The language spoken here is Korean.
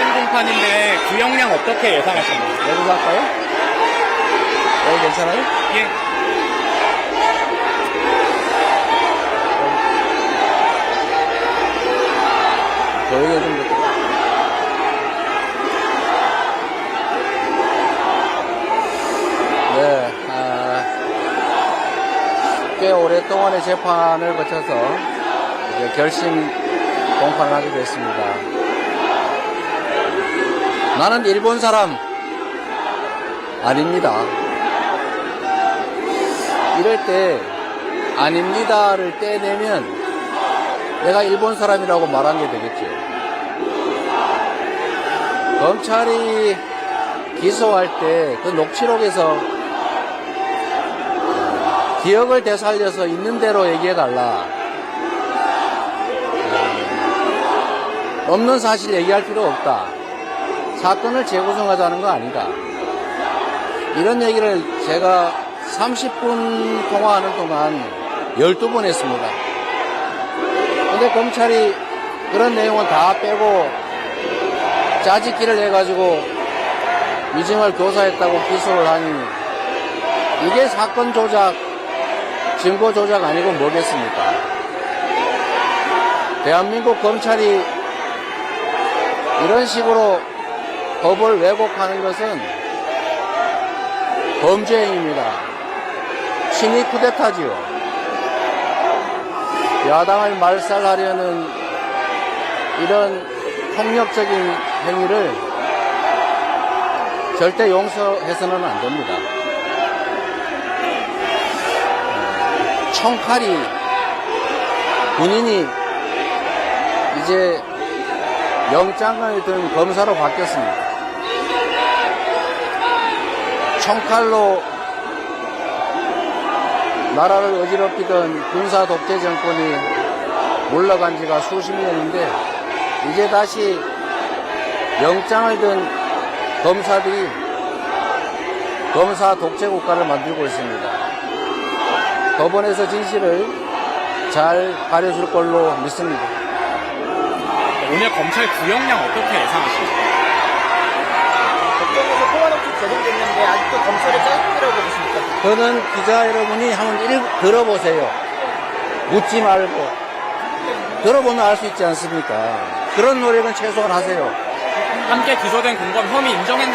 있는데 구형량 어떻게 예상하시나요? 여기서 할까요? 여기 괜찮아요? 예. 여기가 좀 더. 네, 아, 꽤 오랫동안의 재판을 거쳐서 이제 결심 공판을 하게 됐습니다. 나는 일본 사람 아닙니다. 이럴 때 아닙니다를 떼내면 내가 일본 사람이라고 말한 게 되겠죠. 검찰이 기소할 때 그 녹취록에서 기억을 되살려서 있는 대로 얘기해 달라. 없는 사실 얘기할 필요 없다. 사건을 재구성하자는 거 아니다. 이런 얘기를 제가 30분 통화하는 동안 12번 했습니다. 근데 검찰이 그런 내용은 다 빼고 짜집기를 해가지고 위증을 교사했다고 기소를 하니 이게 사건 조작, 증거 조작 아니고 뭐겠습니까? 대한민국 검찰이 이런 식으로 법을 왜곡하는 것은 범죄 행위입니다. 친위 쿠데타지요. 야당을 말살하려는 이런 폭력적인 행위를 절대 용서해서는 안 됩니다. 어, 총칼이 본인이 이제 영장을 든 검사로 바뀌었습니다. 총칼로 나라를 어지럽히던 군사 독재 정권이 물러간 지가 수십 년인데 이제 다시 영장을 든 검사들이 검사 독재 국가를 만들고 있습니다. 법원에서 진실을 잘 가려줄 걸로 믿습니다. 오늘 검찰 구형량 어떻게 예상하시나요? 법정에서 제공됐는데 아직도 검찰의 짜증이라고 보십니까? 저는 기자 여러분이 한번 읽, 들어보세요. 묻지 말고. 들어보면 알 수 있지 않습니까? 그런 노력은 최소한 하세요. 함께 기소된 공범 혐의 인정했,